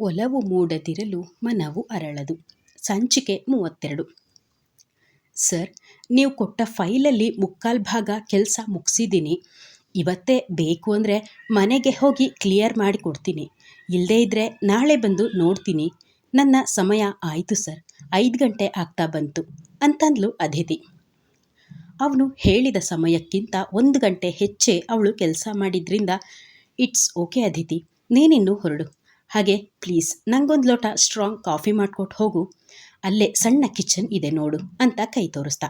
ಒಲವು ಮೂಡದಿರಲು ಮನವು ಅರಳದು. ಸಂಚಿಕೆ ಮೂವತ್ತೆರಡು. ಸರ್, ನೀವು ಕೊಟ್ಟ ಫೈಲಲ್ಲಿ ಮುಕ್ಕಾಲು ಭಾಗ ಕೆಲಸ ಮುಗಿಸಿದ್ದೀನಿ. ಇವತ್ತೇ ಬೇಕು ಅಂದರೆ ಮನೆಗೆ ಹೋಗಿ ಕ್ಲಿಯರ್ ಮಾಡಿ ಕೊಡ್ತೀನಿ. ಇಲ್ಲದೇ ಇದ್ದರೆ ನಾಳೆ ಬಂದು ನೋಡ್ತೀನಿ. ನನ್ನ ಸಮಯ ಆಯಿತು ಸರ್. ಐದು ಗಂಟೆ ಆಗ್ತಾ ಬಂತು. ಅಂತಂದ್ಲು ಅದಿತಿ ಅವನು ಹೇಳಿದ ಸಮಯಕ್ಕಿಂತ ಒಂದು ಗಂಟೆ ಹೆಚ್ಚೇ ಅವಳು ಕೆಲಸ ಮಾಡಿದ್ರಿಂದ, ಇಟ್ಸ್ ಓಕೆ ಅದಿತಿ ನೀನಿನ್ನು ಹೊರಡು. ಹಾಗೆ ಪ್ಲೀಸ್ ನಂಗೊಂದು ಲೋಟ ಸ್ಟ್ರಾಂಗ್ ಕಾಫಿ ಮಾಡಿಕೊಟ್ಟು ಹೋಗು. ಅಲ್ಲೇ ಸಣ್ಣ ಕಿಚನ್ ಇದೆ ನೋಡು ಅಂತ ಕೈ ತೋರಿಸ್ತಾ.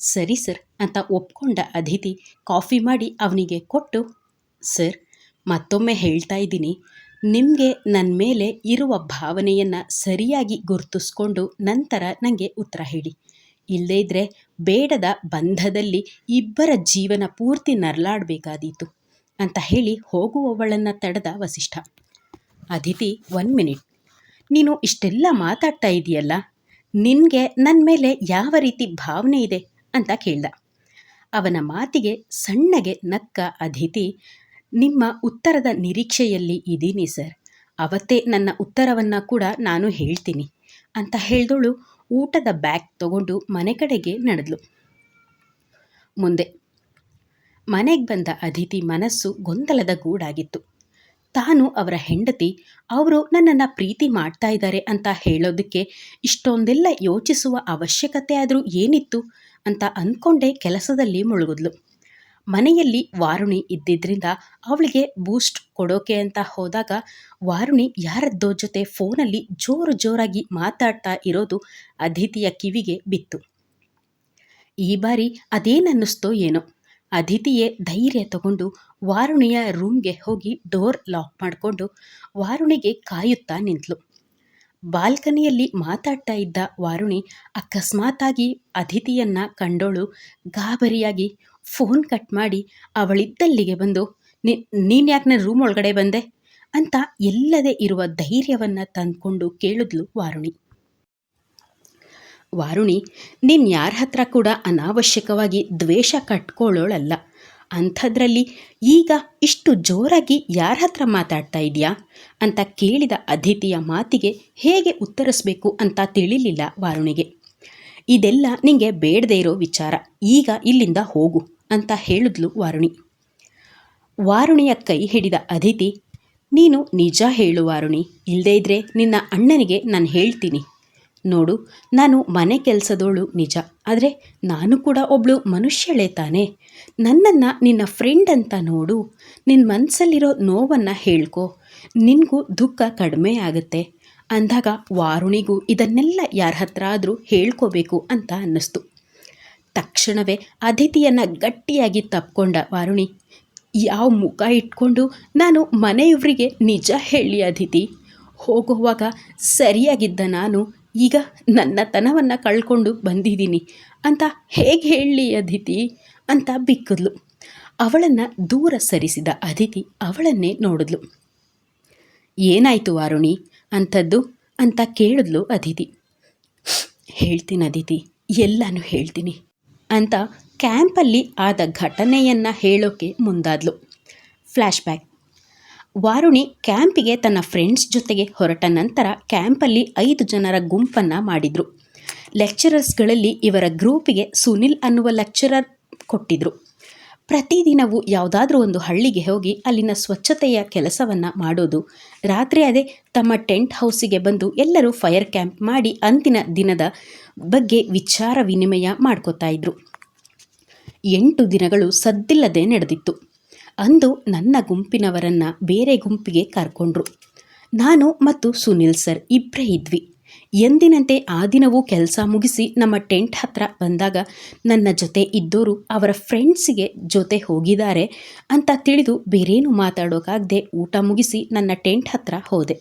ಸರಿ ಸರ್ ಅಂತ ಒಪ್ಕೊಂಡ ಅತಿಥಿ ಕಾಫಿ ಮಾಡಿ ಅವನಿಗೆ ಕೊಟ್ಟು ಸರ್ ಮತ್ತೊಮ್ಮೆ ಹೇಳ್ತಾ ಇದ್ದೀನಿ. ನಿಮಗೆ ನನ್ನ ಮೇಲೆ ಇರುವ ಭಾವನೆಯನ್ನು ಸರಿಯಾಗಿ ಗುರುತಿಸ್ಕೊಂಡು ನಂತರ ನನಗೆ ಉತ್ತರ ಹೇಳಿ. ಇಲ್ಲದೇ ಇದ್ದರೆ ಬೇಡದ ಬಂಧದಲ್ಲಿ ಇಬ್ಬರ ಜೀವನ ಪೂರ್ತಿ ನರಳಾಡಬೇಕಾದೀತು ಅಂತ ಹೇಳಿ ಹೋಗುವವಳನ್ನು ತಡೆದ ವಸಿಷ್ಠ. Aditi one minute. ನೀನು ಇಷ್ಟೆಲ್ಲ ಮಾತಾಡ್ತಾ ಇದೆಯಲ್ಲ? ನಿನಗೆ ನನ್ನ ಮೇಲೆ ಯಾವ ರೀತಿ ಭಾವನೆ ಇದೆ ಅಂತ ಕೇಳ್ದ. ಅವನ ಮಾತಿಗೆ ಸಣ್ಣಗೆ ನಕ್ಕ ಅದಿತಿ, ನಿಮ್ಮ ಉತ್ತರದ ನಿರೀಕ್ಷೆಯಲ್ಲಿ ಇದ್ದೀನಿ ಸರ್. ಅವತ್ತೇ ನನ್ನ ಉತ್ತರವನ್ನು ಕೂಡ ನಾನು ಹೇಳ್ತೀನಿ ಅಂತ ಹೇಳ್ದೋಳು ಊಟದ ಬ್ಯಾಗ್ ತಗೊಂಡು ಮನೆ ಕಡೆಗೆ ನಡೆದ್ಲು. ಮುಂದೆ ಮನೆಗೆ ಬಂದ ಅದಿತಿ ಮನಸ್ಸು ಗೊಂದಲದ ಗೂಡಾಗಿತ್ತು. ತಾನು ಅವರ ಹೆಂಡತಿ, ಅವರು ನನ್ನನ್ನು ಪ್ರೀತಿ ಮಾಡ್ತಾ ಇದ್ದಾರೆ ಅಂತ ಹೇಳೋದಕ್ಕೆ ಇಷ್ಟೊಂದೆಲ್ಲ ಯೋಚಿಸುವ ಅವಶ್ಯಕತೆ ಆದರೂ ಏನಿತ್ತು? ಅಂತ ಅಂದ್ಕೊಂಡೇ ಕೆಲಸದಲ್ಲಿ ಮುಳುಗಿದ್ಲು. ಮನೆಯಲ್ಲಿ ವಾರುಣಿ ಇದ್ದಿದ್ದರಿಂದ ಅವಳಿಗೆ ಬೂಸ್ಟ್ ಕೊಡೋಕೆ ಅಂತ ಹೋದಾಗ ವಾರುಣಿ ಯಾರದ್ದೋ ಜೊತೆ ಫೋನಲ್ಲಿ ಜೋರು ಜೋರಾಗಿ ಮಾತಾಡ್ತಾ ಇರೋದು ಅದಿತಿಯ ಕಿವಿಗೆ ಬಿತ್ತು. ಈ ಬಾರಿ ಅದೇನನ್ನಿಸ್ತೋ ಏನೋ. ಅದಿತಿಯೇ ಧೈರ್ಯ ತಗೊಂಡು ವಾರುಣಿಯ ರೂಮ್ಗೆ ಹೋಗಿ ಡೋರ್ ಲಾಕ್ ಮಾಡಿಕೊಂಡು ವಾರುಣಿಗೆ ಕಾಯುತ್ತಾ ನಿಂತಳು ಬಾಲ್ಕನಿಯಲ್ಲಿ ಮಾತಾಡ್ತಾ ಇದ್ದ ವಾರುಣಿ ಅಕಸ್ಮಾತ್ತಾಗಿ ಅದಿತಿಯನ್ನ ಕಂಡೋಳು. ಗಾಬರಿಯಾಗಿ ಫೋನ್ ಕಟ್ ಮಾಡಿ, ಅವಳಿದ್ದಲ್ಲಿಗೆ ಬಂದು ನೀನು ಯಾಕೆ ರೂಮ್ ಒಳಗಡೆ ಬಂದೆ? ಅಂತ ಎಲ್ಲದೆ ಇರುವ ಧೈರ್ಯವನ್ನು ತಂದ್ಕೊಂಡು ಕೇಳಿದ್ಲು ವಾರುಣಿ. ವಾರುಣಿ ನೀನು ಯಾರ ಹತ್ರ ಕೂಡ ಅನಾವಶ್ಯಕವಾಗಿ ದ್ವೇಷ ಕಟ್ಕೊಳ್ಳೋಳಲ್ಲ. ಅಂಥದ್ರಲ್ಲಿ ಈಗ ಇಷ್ಟು ಜೋರಾಗಿ ಯಾರ ಹತ್ರ ಮಾತಾಡ್ತಾ ಇದೆಯಾ? ಅಂತ ಕೇಳಿದ ಅದಿತಿಯ ಮಾತಿಗೆ ಹೇಗೆ ಉತ್ತರಿಸಬೇಕು ಅಂತ ತಿಳಿಲಿಲ್ಲ ವಾರುಣಿಗೆ. ಇದೆಲ್ಲ ನಿಂಗೆ ಬೇಡದೇ ಇರೋ ವಿಚಾರ, ಈಗ ಇಲ್ಲಿಂದ ಹೋಗು ಅಂತ ಹೇಳಿದ್ಲು ವಾರುಣಿ. ವಾರುಣಿಯ ಕೈ ಹಿಡಿದ ಅದಿತಿ, ನೀನು ನಿಜ ಹೇಳು ವಾರುಣಿ ಇಲ್ಲದೇ ಇದ್ದರೆ ನಿನ್ನ ಅಣ್ಣನಿಗೆ ನಾನು ಹೇಳ್ತೀನಿ. ನೋಡು, ನಾನು ಮನೆ ಕೆಲಸದೋಳು ನಿಜ, ಆದರೆ ನಾನು ಕೂಡ ಒಬ್ಳು ಮನುಷ್ಯಳೇ ತಾನೆ. ನನ್ನನ್ನು ನಿನ್ನ ಫ್ರೆಂಡ್ ಅಂತ ನೋಡು ನಿನ್ನ ಮನಸ್ಸಲ್ಲಿರೋ ನೋವನ್ನು ಹೇಳ್ಕೊ. ನಿನಗೂ ದುಃಖ ಕಡಿಮೆ ಆಗುತ್ತೆ. ಅಂದಾಗ ವಾರುಣಿಗೂ ಇದನ್ನೆಲ್ಲ ಯಾರ ಹತ್ರ ಆದರೂ ಹೇಳ್ಕೋಬೇಕು ಅಂತ ಅನ್ನಿಸ್ತು. ತಕ್ಷಣವೇ ಅತಿಥಿಯನ್ನು ಗಟ್ಟಿಯಾಗಿ ತಪ್ಕೊಂಡ ವಾರುಣಿ, ಯಾವ ಮುಖ ಇಟ್ಕೊಂಡು ನಾನು ಮನೆಯವರಿಗೆ ನಿಜ ಹೇಳಿ ಅದಿತಿ ಹೋಗುವಾಗ ಸರಿಯಾಗಿದ್ದ ನಾನು ಈಗ ನನ್ನ ತನವನ್ನು ಕಳ್ಕೊಂಡು ಬಂದಿದ್ದೀನಿ. ಅಂತ ಹೇಗೆ ಹೇಳಲಿ ಅದಿತಿ? ಅಂತ ಬಿಕ್ಕಿದ್ಲು. ಅವಳನ್ನು ದೂರ ಸರಿಸಿದ ಅದಿತಿ ಅವಳನ್ನೇ ನೋಡಿದ್ಲು. ಏನಾಯಿತು ವಾರುಣಿ ಅಂಥದ್ದು ಅಂತ ಕೇಳಿದ್ಲು ಅದಿತಿ. ಹೇಳ್ತೀನಿ ಅದಿತಿ, ಎಲ್ಲನೂ ಹೇಳ್ತೀನಿ ಅಂತ ಕ್ಯಾಂಪಲ್ಲಿ ಆದ ಘಟನೆಯನ್ನು ಹೇಳೋಕೆ ಮುಂದಾದ್ಲು. ಫ್ಲ್ಯಾಶ್ ಬ್ಯಾಕ್ ವಾರುಣಿ ಕ್ಯಾಂಪಿಗೆ ತನ್ನ ಫ್ರೆಂಡ್ಸ್ ಜೊತೆಗೆ ಹೊರಟ ನಂತರ ಕ್ಯಾಂಪಲ್ಲಿ ಐದು ಜನರ ಗುಂಪನ್ನು ಮಾಡಿದರು. ಲೆಕ್ಚರರ್ಸ್ಗಳಲ್ಲಿ ಇವರ ಗ್ರೂಪಿಗೆ ಸುನಿಲ್ ಅನ್ನುವ ಲೆಕ್ಚರರ್ ಕೊಟ್ಟಿದ್ದರು ಪ್ರತಿದಿನವೂ ಯಾವುದಾದ್ರೂ ಒಂದು ಹಳ್ಳಿಗೆ ಹೋಗಿ ಅಲ್ಲಿನ ಸ್ವಚ್ಛತೆಯ ಕೆಲಸವನ್ನು ಮಾಡೋದು, ರಾತ್ರಿ ಅದೇ ತಮ್ಮ ಟೆಂಟ್ ಹೌಸಿಗೆ ಬಂದು ಎಲ್ಲರೂ ಫೈರ್ ಕ್ಯಾಂಪ್ ಮಾಡಿ ಅಂತಿನ ದಿನದ ಬಗ್ಗೆ ವಿಚಾರ ವಿನಿಮಯ ಮಾಡ್ಕೋತಾ ಇದ್ರು. ಎಂಟು ದಿನಗಳು ಸದ್ದಿಲ್ಲದೆ ನಡೆದಿತ್ತು. ಅಂದು ನನ್ನ ಗುಂಪಿನವರನ್ನು ಬೇರೆ ಗುಂಪಿಗೆ ಕರ್ಕೊಂಡ್ರು. ನಾನು ಮತ್ತು ಸುನಿಲ್ ಸರ್ ಇಬ್ಬರೇ ಇದ್ವಿ. ಎಂದಿನಂತೆ ಆ ದಿನವೂ ಕೆಲಸ ಮುಗಿಸಿ ನಮ್ಮ ಟೆಂಟ್ ಹತ್ರ ಬಂದಾಗ ನನ್ನ ಜೊತೆ ಇದ್ದೋರು ಅವರ ಫ್ರೆಂಡ್ಸಿಗೆ ಜೊತೆ ಹೋಗಿದ್ದಾರೆ ಅಂತ ತಿಳಿದು ಬೇರೇನು ಮಾತಾಡೋಕ್ಕಾಗದೆ ಊಟ ಮುಗಿಸಿ ನನ್ನ ಟೆಂಟ್ ಹತ್ರ ಹೋದೆ.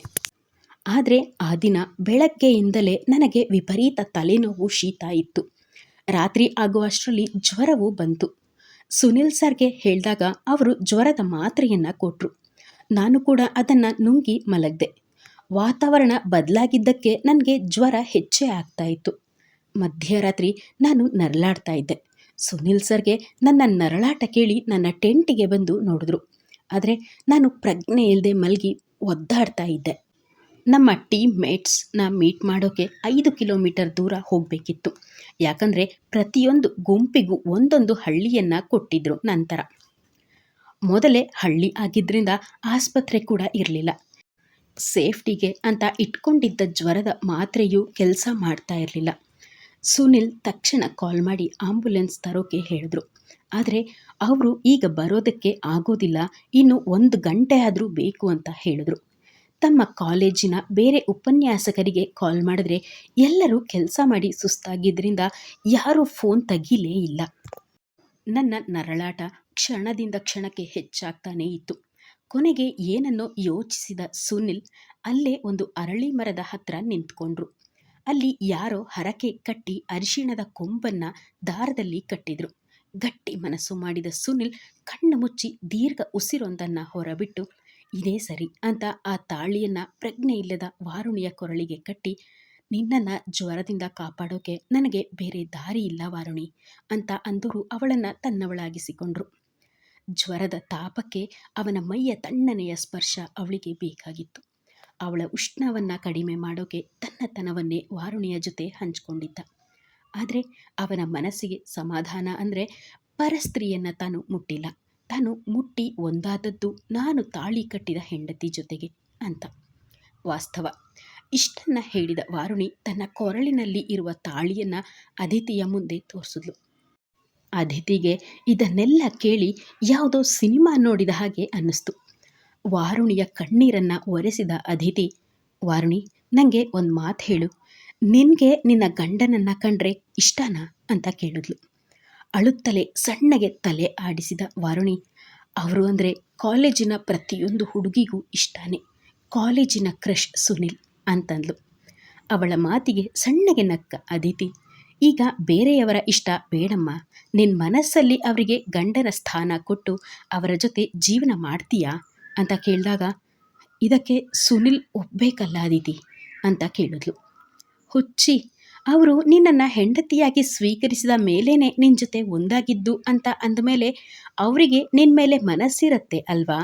ಆದರೆ ಆ ದಿನ ಬೆಳಗ್ಗೆಯಿಂದಲೇ ನನಗೆ ವಿಪರೀತ ತಲೆನೋವು ಶೀತ ಇತ್ತು. ರಾತ್ರಿ ಆಗುವಷ್ಟರಲ್ಲಿ ಜ್ವರವೂ ಬಂತು. ಸುನಿಲ್ ಸರ್ಗೆ ಹೇಳಿದಾಗ ಅವರು ಜ್ವರದ ಮಾತ್ರೆಯನ್ನು ಕೊಟ್ಟರು ನಾನು ಕೂಡ ಅದನ್ನು ನುಂಗಿ ಮಲಗಿದೆ. ವಾತಾವರಣ ಬದಲಾಗಿದ್ದಕ್ಕೆ ನನಗೆ ಜ್ವರ ಹೆಚ್ಚೇ ಆಗ್ತಾ ಇತ್ತು. ಮಧ್ಯರಾತ್ರಿ ನಾನು ನರಳಾಡ್ತಾ ಇದ್ದೆ. ಸುನಿಲ್ ಸರ್ಗೆ ನನ್ನ ನರಳಾಟ ಕೇಳಿ ನನ್ನ ಟೆಂಟಿಗೆ ಬಂದು ನೋಡಿದ್ರು. ಆದರೆ ನಾನು ಪ್ರಜ್ಞೆ ಇಲ್ಲದೆ ಮಲಗಿ ಒದ್ದಾಡ್ತಾ ಇದ್ದೆ. ನಮ್ಮ ಟೀಮ್ ಮೇಟ್ಸ್ನ ಮೀಟ್ ಮಾಡೋಕ್ಕೆ ಐದು ಕಿಲೋಮೀಟರ್ ದೂರ ಹೋಗಬೇಕಿತ್ತು. ಯಾಕಂದರೆ ಪ್ರತಿಯೊಂದು ಗುಂಪಿಗೂ ಒಂದೊಂದು ಹಳ್ಳಿಯನ್ನು ಕೊಟ್ಟಿದ್ದರು ನಂತರ. ಮೊದಲೇ ಹಳ್ಳಿ ಆಗಿದ್ದರಿಂದ ಆಸ್ಪತ್ರೆ ಕೂಡ ಇರಲಿಲ್ಲ. ಸೇಫ್ಟಿಗೆ ಅಂತ ಇಟ್ಕೊಂಡಿದ್ದ ಜ್ವರದ ಮಾತ್ರೆಯೂ ಕೆಲಸ ಮಾಡ್ತಾ ಇರಲಿಲ್ಲ. ಸುನಿಲ್ ತಕ್ಷಣ ಕಾಲ್ ಮಾಡಿ ಆಂಬ್ಯುಲೆನ್ಸ್ ತರೋಕೆ ಹೇಳಿದ್ರು. ಆದರೆ ಅವರು ಈಗ ಬರೋದಕ್ಕೆ ಆಗೋದಿಲ್ಲ, ಇನ್ನು ಒಂದು ಗಂಟೆ ಆದರೂ ಬೇಕು ಅಂತ ಹೇಳಿದ್ರು. ತಮ್ಮ ಕಾಲೇಜಿನ ಬೇರೆ ಉಪನ್ಯಾಸಕರಿಗೆ ಕಾಲ್ ಮಾಡಿದ್ರೆ ಎಲ್ಲರೂ ಕೆಲಸ ಮಾಡಿ ಸುಸ್ತಾಗಿದ್ದರಿಂದ ಯಾರೂ ಫೋನ್ ತೆಗೀಲೇ ಇಲ್ಲ. ನನ್ನ ನರಳಾಟ ಕ್ಷಣದಿಂದ ಕ್ಷಣಕ್ಕೆ ಹೆಚ್ಚಾಗ್ತಾನೇ ಇತ್ತು. ಕೊನೆಗೆ ಏನನ್ನೋ ಯೋಚಿಸಿದ ಸುನಿಲ್ ಅಲ್ಲೇ ಒಂದು ಅರಳಿ ಮರದ ಹತ್ರ ನಿಂತ್ಕೊಂಡ್ರು. ಅಲ್ಲಿ ಯಾರೋ ಹರಕೆ ಕಟ್ಟಿ ಅರಿಶಿಣದ ಕೊಂಬನ್ನ ದಾರದಲ್ಲಿ ಕಟ್ಟಿದ್ರು. ಗಟ್ಟಿ ಮನಸ್ಸು ಮಾಡಿದ ಸುನಿಲ್ ಕಣ್ಣು ಮುಚ್ಚಿ ದೀರ್ಘ ಉಸಿರೊಂದನ್ನು ಹೊರಬಿಟ್ಟು ಇದೇ ಸರಿ ಅಂತ ಆ ತಾಳಿಯನ್ನು ಪ್ರಜ್ಞೆ ಇಲ್ಲದ ವಾರುಣಿಯ ಕೊರಳಿಗೆ ಕಟ್ಟಿ, ನಿನ್ನನ್ನು ಜ್ವರದಿಂದ ಕಾಪಾಡೋಕೆ ನನಗೆ ಬೇರೆ ದಾರಿ ಇಲ್ಲ ವಾರುಣಿ ಅಂತ ಅಂದರು ಅವಳನ್ನು ತನ್ನವಳಾಗಿಸಿಕೊಂಡ್ರು. ಜ್ವರದ ತಾಪಕ್ಕೆ ಅವನ ಮೈಯ ತಣ್ಣನೆಯ ಸ್ಪರ್ಶ ಅವಳಿಗೆ ಬೇಕಾಗಿತ್ತು. ಅವಳ ಉಷ್ಣವನ್ನು ಕಡಿಮೆ ಮಾಡೋಕೆ ತನ್ನತನವನ್ನೇ ವಾರುಣಿಯ ಜೊತೆ ಹಂಚಿಕೊಂಡಿದ್ದ. ಆದರೆ ಅವನ ಮನಸ್ಸಿಗೆ ಸಮಾಧಾನ ಅಂದರೆ ಪರಸ್ತ್ರೀಯನ್ನು ತಾನು ಮುಟ್ಟಿಲ್ಲ. ತಾನು ಮುಟ್ಟಿ ಒಂದಾದದ್ದು ನಾನು ತಾಳಿ ಕಟ್ಟಿದ ಹೆಂಡತಿ ಜೊತೆಗೆ ಅಂತ. ವಾಸ್ತವ. ಇಷ್ಟನ್ನು ಹೇಳಿದ ವಾರುಣಿ ತನ್ನ ಕೊರಳಿನಲ್ಲಿ ಇರುವ ತಾಳಿಯನ್ನು ಅದಿತಿಯ ಮುಂದೆ ತೋರಿಸಿದ್ಲು. ಅದಿತಿಗೆ ಇದನ್ನೆಲ್ಲ ಕೇಳಿ ಯಾವುದೋ ಸಿನಿಮಾ ನೋಡಿದ ಹಾಗೆ ಅನ್ನಿಸ್ತು. ವಾರುಣಿಯ ಕಣ್ಣೀರನ್ನು ಒರೆಸಿದ ಅದಿತಿ, ವಾರುಣಿ ನನಗೆ ಒಂದು ಮಾತು ಹೇಳು. ನಿನಗೆ ನಿನ್ನ ಗಂಡನನ್ನು ಕಂಡ್ರೆ ಇಷ್ಟನಾ? ಅಂತ ಕೇಳಿದ್ಲು. ಅಳುತ್ತಲೇ, ಸಣ್ಣಗೆ ತಲೆ ಆಡಿಸಿದ ವಾರುಣಿ. ಅವರು ಅಂದರೆ ಕಾಲೇಜಿನ ಪ್ರತಿಯೊಂದು ಹುಡುಗಿಗೂ ಇಷ್ಟನೇ, ಕಾಲೇಜಿನ ಕ್ರಶ್ ಸುನಿಲ್ ಅಂತಂದ್ಲು. ಅವಳ ಮಾತಿಗೆ ಸಣ್ಣಗೆ ನಕ್ಕ ಅದಿತಿ. ಈಗ ಬೇರೆಯವರ ಇಷ್ಟ ಬೇಡಮ್ಮ ನಿನ್ನ ಮನಸ್ಸಲ್ಲಿ ಅವರಿಗೆ ಗಂಡನ ಸ್ಥಾನ ಕೊಟ್ಟು ಅವರ ಜೊತೆ ಜೀವನ ಮಾಡ್ತೀಯಾ? ಅಂತ ಕೇಳಿದಾಗ, ಇದಕ್ಕೆ ಸುನಿಲ್ ಒಪ್ಪಬೇಕಲ್ಲ ಅದಿತಿ ಅಂತ ಕೇಳಿದ್ಲು. ಹುಚ್ಚಿ ಅವರು ನಿನ್ನನ್ನು ಹೆಂಡತಿಯಾಗಿ ಸ್ವೀಕರಿಸಿದ ಮೇಲೇನೆ ನಿನ್ನ ಜೊತೆ ಒಂದಾಗಿದ್ದು ಅಂತ ಅಂದಮೇಲೆ ಅವರಿಗೆ ನಿನ್ನ ಮೇಲೆ ಮನಸ್ಸಿರತ್ತೆ ಅಲ್ವಾ?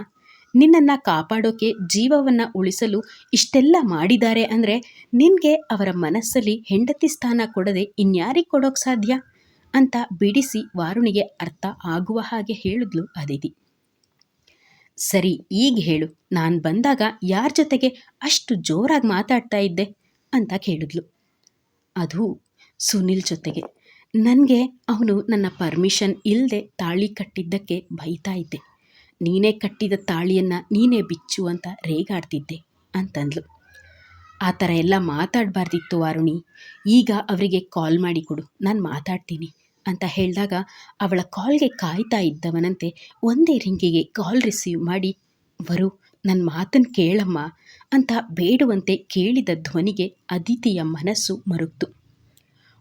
ನಿನ್ನನ್ನು ಕಾಪಾಡೋಕೆ ಜೀವವನ್ನು ಉಳಿಸಲು ಇಷ್ಟೆಲ್ಲ ಮಾಡಿದ್ದಾರೆ ಅಂದರೆ ನಿನಗೆ ಅವರ ಮನಸ್ಸಲ್ಲಿ ಹೆಂಡತಿ ಸ್ಥಾನ ಕೊಡದೆ ಇನ್ಯಾರಿಗೆ ಕೊಡೋಕೆ ಸಾಧ್ಯ? ಅಂತ ಬಿಡಿಸಿ ವಾರುಣಿಗೆ ಅರ್ಥ ಆಗುವ ಹಾಗೆ ಹೇಳಿದ್ಲು ಅದಿತಿ. ಸರಿ, ಈಗ ಹೇಳು. ನಾನು ಬಂದಾಗ ಯಾರ ಜೊತೆಗೆ ಅಷ್ಟು ಜೋರಾಗಿ ಮಾತಾಡ್ತಾ ಇದ್ದೆ? ಅಂತ ಕೇಳಿದ್ಲು. ಅದು ಸುನಿಲ್ ಜೊತೆಗೆ. ನನಗೆ ಅವನು ನನ್ನ ಪರ್ಮಿಷನ್ ಇಲ್ಲದೆ ತಾಳಿ ಕಟ್ಟಿದ್ದಕ್ಕೆ ಬೈತಾ ಇದ್ದೆ. ನೀನೇ ಕಟ್ಟಿದ ತಾಳಿಯನ್ನು ನೀನೇ ಬಿಚ್ಚು ಅಂತ ರೇಗಾಡ್ತಿದ್ದೆ ಅಂತಂದ್ಲು. ಆ ಥರ ಎಲ್ಲ ಮಾತಾಡಬಾರ್ದಿತ್ತು ವಾರುಣಿ ಈಗ ಅವರಿಗೆ ಕಾಲ್ ಮಾಡಿ ಕೊಡು, ನಾನು ಮಾತಾಡ್ತೀನಿ ಅಂತ ಹೇಳಿದಾಗ ಅವಳ ಕಾಲ್ಗೆ ಕಾಯ್ತಾ ಇದ್ದವನಂತೆ ಒಂದೇ ರಿಂಗಿಗೆ ಕಾಲ್ ರಿಸೀವ್ ಮಾಡಿ, ವರು ನನ್ನ ಮಾತನ್ನು ಕೇಳಮ್ಮ. ಅಂತ ಬೇಡುವಂತೆ ಕೇಳಿದ ಧ್ವನಿಗೆ ಅದಿತಿಯ ಮನಸ್ಸು ಮರುಗ್ತು.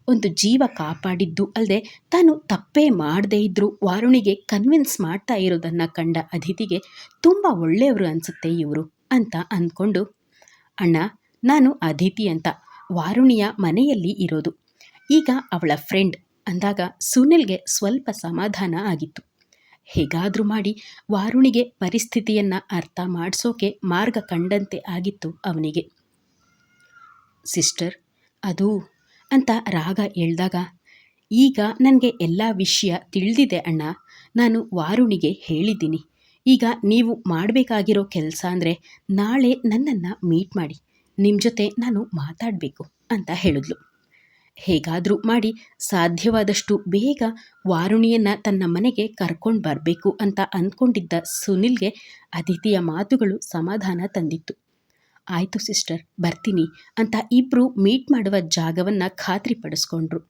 ಒಂದು ಜೀವ ಕಾಪಾಡಿದ್ದು ಅಲ್ಲದೆ ತಾನು ತಪ್ಪೇ ಮಾಡದೇ ಇದ್ದರೂ ವಾರುಣಿಗೆ ಕನ್ವಿನ್ಸ್ ಮಾಡ್ತಾ ಇರೋದನ್ನು ಕಂಡ ಅದಿತಿಗೆ ತುಂಬ ಒಳ್ಳೆಯವರು ಅನಿಸುತ್ತೆ ಇವರು ಅಂತ ಅಂದ್ಕೊಂಡು, ಅಣ್ಣ, ನಾನು ಅದಿತಿ ಅಂತ ವಾರುಣಿಯ ಮನೆಯಲ್ಲಿ ಇರೋದು. ಈಗ ಅವಳ ಫ್ರೆಂಡ್ ಅಂದಾಗ ಸುನಿಲ್ಗೆ ಸ್ವಲ್ಪ ಸಮಾಧಾನ ಆಗಿತ್ತು. ಹೇಗಾದರೂ ಮಾಡಿ ವಾರುಣಿಗೆ ಪರಿಸ್ಥಿತಿಯನ್ನು ಅರ್ಥ ಮಾಡಿಸೋಕೆ ಮಾರ್ಗ ಕಂಡಂತೆ ಆಗಿತ್ತು ಅವನಿಗೆ. ಸಿಸ್ಟರ್, ಅದು ಅಂತ ರಾಗ ಎಳ್ದಾಗ ಈಗ ನನಗೆ ಎಲ್ಲ ವಿಷಯ ತಿಳಿದಿದೆ ಅಣ್ಣ. ನಾನು ವಾರುಣಿಗೆ ಹೇಳಿದ್ದೀನಿ. ಈಗ ನೀವು ಮಾಡಬೇಕಾಗಿರೋ ಕೆಲಸ ಅಂದರೆ ನಾಳೆ ನನ್ನನ್ನು ಮೀಟ್ ಮಾಡಿ. ನಿಮ್ಮ ಜೊತೆ ನಾನು ಮಾತಾಡಬೇಕು ಅಂತ ಹೇಳಿದ್ಲು. ಹೇಗಾದರೂ ಮಾಡಿ ಸಾಧ್ಯವಾದಷ್ಟು ಬೇಗ ವಾರುಣಿಯನ್ನು ತನ್ನ ಮನೆಗೆ ಕರ್ಕೊಂಡು ಬರಬೇಕು ಅಂತ ಅಂದ್ಕೊಂಡಿದ್ದ ಸುನಿಲ್ಗೆ ಅದಿತಿಯ ಮಾತುಗಳು ಸಮಾಧಾನ ತಂದಿತ್ತು. ಆಯಿತು ಸಿಸ್ಟರ್, ಬರ್ತೀನಿ ಅಂತ ಇಬ್ಬರು ಮೀಟ್ ಮಾಡುವ ಜಾಗವನ್ನು ಖಾತ್ರಿಪಡಿಸ್ಕೊಂಡ್ರು.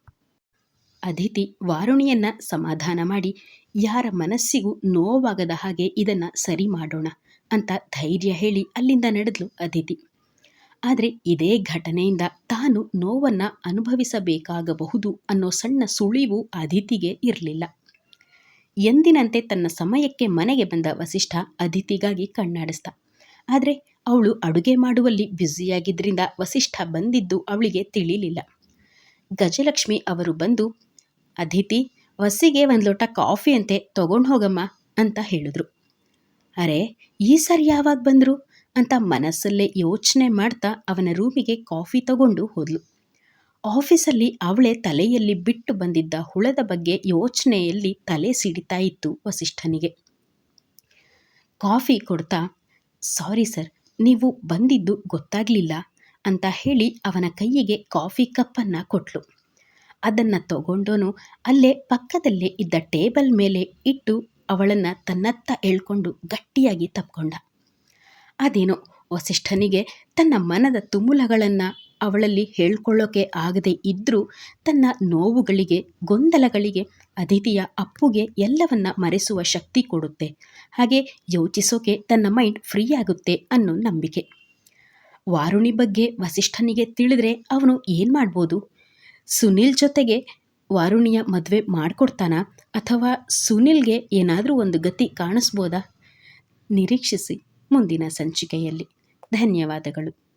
ಅದಿತಿ ವಾರುಣಿಯನ್ನು ಸಮಾಧಾನ ಮಾಡಿ, ಯಾರ ಮನಸ್ಸಿಗೂ ನೋವಾಗದ ಹಾಗೆ ಇದನ್ನು ಸರಿ ಮಾಡೋಣ ಅಂತ ಧೈರ್ಯ ಹೇಳಿ ಅಲ್ಲಿಂದ ನಡೆದಳು ಅದಿತಿ. ಆದರೆ ಇದೇ ಘಟನೆಯಿಂದ ತಾನು ನೋವನ್ನು ಅನುಭವಿಸಬೇಕಾಗಬಹುದು ಅನ್ನೋ ಸಣ್ಣ ಸುಳಿವು ಅದಿತಿಗೆ ಇರಲಿಲ್ಲ. ಎಂದಿನಂತೆ ತನ್ನ ಸಮಯಕ್ಕೆ ಮನೆಗೆ ಬಂದ ವಸಿಷ್ಠ ಅದಿತಿಗಾಗಿ ಕಣ್ಣಾಡಿಸ್ದ. ಆದರೆ ಅವಳು ಅಡುಗೆ ಮಾಡುವಲ್ಲಿ ಬ್ಯುಸಿಯಾಗಿದ್ದರಿಂದ ವಸಿಷ್ಠ ಬಂದಿದ್ದು ಅವಳಿಗೆ ತಿಳಿಲಿಲ್ಲ. ಗಜಲಕ್ಷ್ಮಿ ಅವರು ಬಂದು, ಅದಿತಿ ವಸಿಗೆ ಒಂದು ಲೋಟ ಕಾಫಿ ಅಂತೆ ತಗೊಂಡು ಹೋಗಮ್ಮ ಅಂತ ಹೇಳಿದ್ರು. ಅರೆ, ಈ ಸರಿ ಯಾವಾಗ ಬಂದರು? ಅಂತ ಮನಸ್ಸಲ್ಲೇ ಯೋಚನೆ ಮಾಡ್ತಾ ಅವನ ರೂಮಿಗೆ ಕಾಫಿ ತಗೊಂಡು ಹೋದ್ಲು. ಆಫೀಸಲ್ಲಿ ಅವಳೆ ತಲೆಯಲ್ಲಿ ಬಿಟ್ಟು ಬಂದಿದ್ದ ಹುಳದ ಬಗ್ಗೆ ಯೋಚನೆಯಲ್ಲಿ ತಲೆ ಸಿಡಿತಾ ಇತ್ತು ವಸಿಷ್ಠನಿಗೆ. ಕಾಫಿ ಕೊಡ್ತಾ, ಸಾರಿ ಸರ್, ನೀವು ಬಂದಿದ್ದು ಗೊತ್ತಾಗಲಿಲ್ಲ ಅಂತ ಹೇಳಿ ಅವನ ಕೈಯಿಗೆ ಕಾಫಿ ಕಪ್ಪನ್ನು ಕೊಟ್ಲು. ಅದನ್ನು ತಗೊಂಡೋನು ಅಲ್ಲೇ ಪಕ್ಕದಲ್ಲೇ ಇದ್ದ ಟೇಬಲ್ ಮೇಲೆ ಇಟ್ಟು ಅವಳನ್ನು ತನ್ನತ್ತ ಎಳ್ಕೊಂಡು ಗಟ್ಟಿಯಾಗಿ ತಪ್ಕೊಂಡ. ಅದೇನೋ ವಸಿಷ್ಠನಿಗೆ ತನ್ನ ಮನದ ತುಮುಲಗಳನ್ನು ಅವಳಲ್ಲಿ ಹೇಳ್ಕೊಳ್ಳೋಕೆ ಆಗದೇ ಇದ್ದರೂ ತನ್ನ ನೋವುಗಳಿಗೆ, ಗೊಂದಲಗಳಿಗೆ ಅದಿತಿಯ ಅಪ್ಪುಗೆ ಎಲ್ಲವನ್ನ ಮರೆಸುವ ಶಕ್ತಿ ಕೊಡುತ್ತೆ. ಹಾಗೆ ಯೋಚಿಸೋಕೆ ತನ್ನ ಮೈಂಡ್ ಫ್ರೀ ಆಗುತ್ತೆ ಅನ್ನೋ ನಂಬಿಕೆ. ವಾರುಣಿ ಬಗ್ಗೆ ವಸಿಷ್ಠನಿಗೆ ತಿಳಿದ್ರೆ ಅವನು ಏನು ಮಾಡ್ಬೋದು? ಸುನಿಲ್ ಜೊತೆಗೆ ವಾರುಣಿಯ ಮದುವೆ ಮಾಡಿಕೊಡ್ತಾನ? ಅಥವಾ ಸುನಿಲ್ಗೆ ಏನಾದರೂ ಒಂದು ಗತಿ ಕಾಣಿಸ್ಬೋದಾ? ನಿರೀಕ್ಷಿಸಿ. ಮುಂದಿನ ಸಂಚಿಕೆಯಲ್ಲಿ. ಧನ್ಯವಾದಗಳು.